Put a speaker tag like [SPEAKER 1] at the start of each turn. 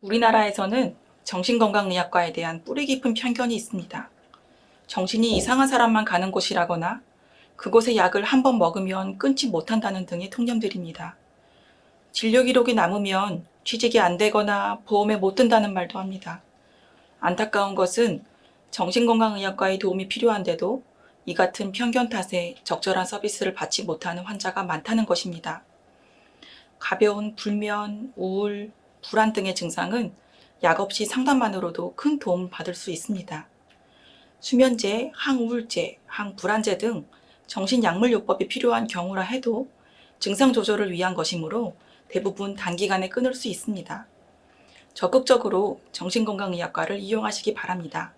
[SPEAKER 1] 우리나라에서는 정신건강의학과에 대한 뿌리 깊은 편견이 있습니다. 정신이 이상한 사람만 가는 곳이라거나 그곳의 약을 한번 먹으면 끊지 못한다는 등의 통념들입니다. 진료 기록이 남으면 취직이 안 되거나 보험에 못 든다는 말도 합니다. 안타까운 것은 정신건강의학과의 도움이 필요한데도 이 같은 편견 탓에 적절한 서비스를 받지 못하는 환자가 많다는 것입니다. 가벼운 불면, 우울, 불안 등의 증상은 약 없이 상담만으로도 큰 도움을 받을 수 있습니다. 수면제, 항우울제, 항불안제 등 정신약물요법이 필요한 경우라 해도 증상 조절을 위한 것이므로 대부분 단기간에 끊을 수 있습니다. 적극적으로 정신건강의학과를 이용하시기 바랍니다.